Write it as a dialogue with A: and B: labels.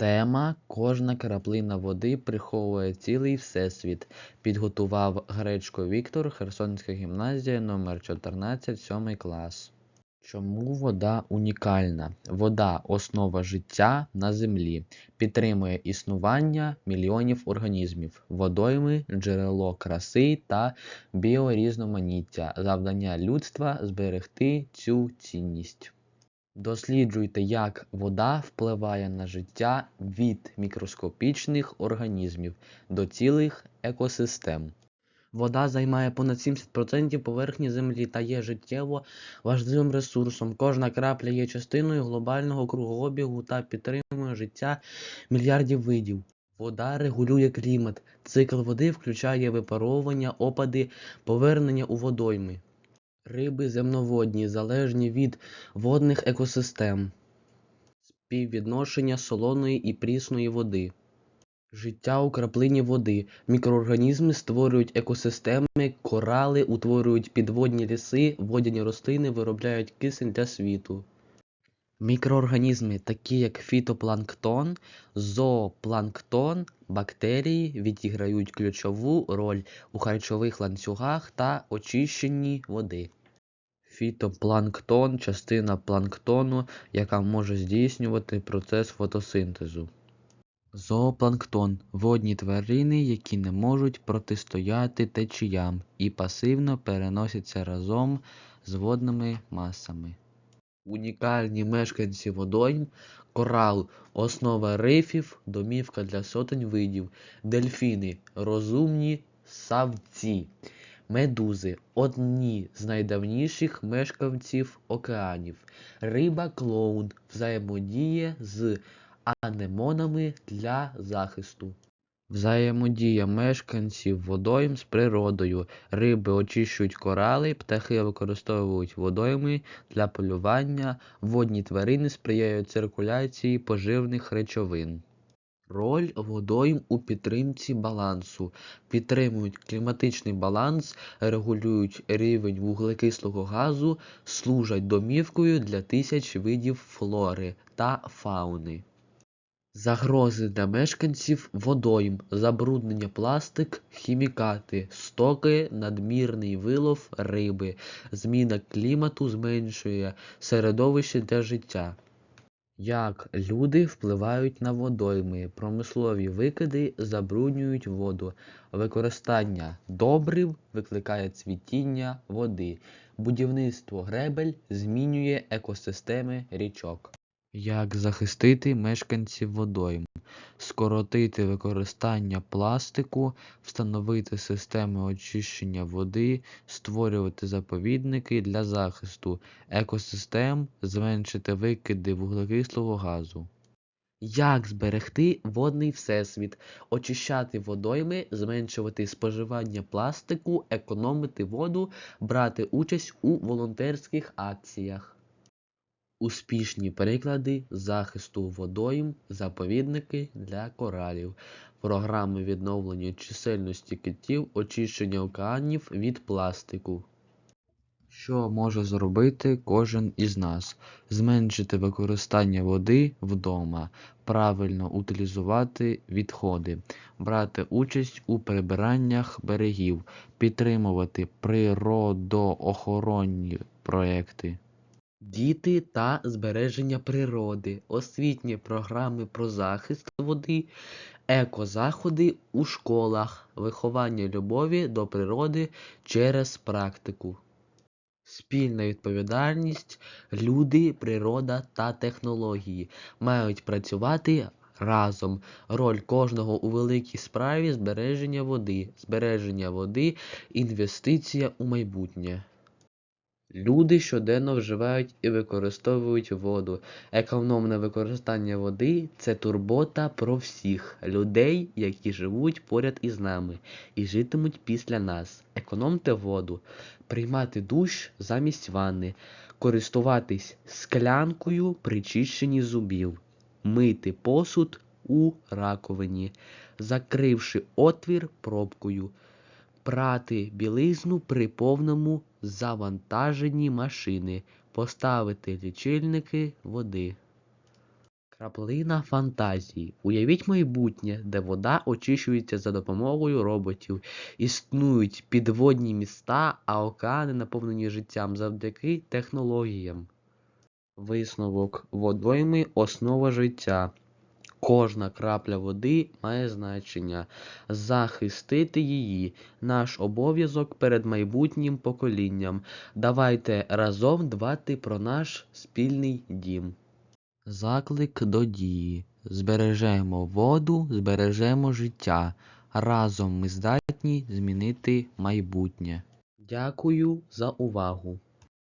A: Тема Кожна краплина води приховує цілий всесвіт. Підготував Гречко Віктор, Херсонська гімназія номер 14 7 клас. Чому вода унікальна? Вода основа життя на землі, підтримує існування мільйонів організмів, водойми, джерело краси та біорізноманіття, завдання людства зберегти цю цінність. Досліджуйте, як вода впливає на життя від мікроскопічних організмів до цілих екосистем. Вода займає понад 70% поверхні Землі та є життєво важливим ресурсом. Кожна крапля є частиною глобального кругообігу та підтримує життя мільярдів видів. Вода регулює клімат. Цикл води включає випаровування, опади, повернення у водойми. Риби земноводні залежні від водних екосистем, співвідношення солоної і прісної води. Життя у краплині води. Мікроорганізми створюють екосистеми, корали утворюють підводні ліси, водяні рослини виробляють кисень для світу. Мікроорганізми, такі як фітопланктон, зоопланктон, бактерії відіграють ключову роль у харчових ланцюгах та очищенні води. Фітопланктон частина планктону, яка може здійснювати процес фотосинтезу. Зоопланктон водні тварини, які не можуть протистояти течіям і пасивно переносяться разом з водними масами. Унікальні мешканці водойм, корал, основа рифів, домівка для сотень видів, дельфіни, розумні савці, медузи одні з найдавніших мешканців океанів, риба клоун взаємодіє з анемонами для захисту. Взаємодія мешканців водойм з природою. Риби очищують корали, птахи використовують водойми для полювання, водні тварини сприяють циркуляції поживних речовин. Роль водойм у підтримці балансу. Підтримують кліматичний баланс, регулюють рівень вуглекислого газу, служать домівкою для тисяч видів флори та фауни. Загрози для мешканців водойм, забруднення пластик, хімікати, стоки, надмірний вилов риби, зміна клімату зменшує середовище для життя. Як люди впливають на водойми, промислові викиди забруднюють воду, використання добрив викликає цвітіння води, будівництво гребель змінює екосистеми річок. Як захистити мешканців водойм, скоротити використання пластику, встановити системи очищення води, створювати заповідники для захисту екосистем, зменшити викиди вуглекислого газу. Як зберегти водний всесвіт, очищати водойми, зменшувати споживання пластику, економити воду, брати участь у волонтерських акціях. Успішні приклади захисту водойм, заповідники для коралів, програми відновлення чисельності китів, очищення океанів від пластику. Що може зробити кожен із нас? Зменшити використання води вдома, правильно утилізувати відходи, брати участь у прибираннях берегів, підтримувати природоохоронні проекти. Діти та збереження природи, освітні програми про захист води, екозаходи у школах, виховання любові до природи через практику. Спільна відповідальність, люди, природа та технології мають працювати разом. Роль кожного у великій справі збереження води, збереження води, інвестиція у майбутнє. Люди щоденно вживають і використовують воду. Економне використання води це турбота про всіх людей, які живуть поряд із нами і житимуть після нас. Економте воду, приймати душ замість ванни, користуватись склянкою при чищенні зубів, мити посуд у раковині, закривши отвір пробкою, прати білизну при повному завантаженні машини, поставити лічильники води. Краплина фантазії. Уявіть майбутнє, де вода очищується за допомогою роботів. Існують підводні міста, а океани наповнені життям завдяки технологіям. Висновок. Водойми – основа життя. Кожна крапля води має значення. Захистити її – наш обов'язок перед майбутнім поколінням. Давайте разом дбати про наш спільний дім. Заклик до дії. Збережемо воду, збережемо життя. Разом ми здатні змінити майбутнє. Дякую за увагу.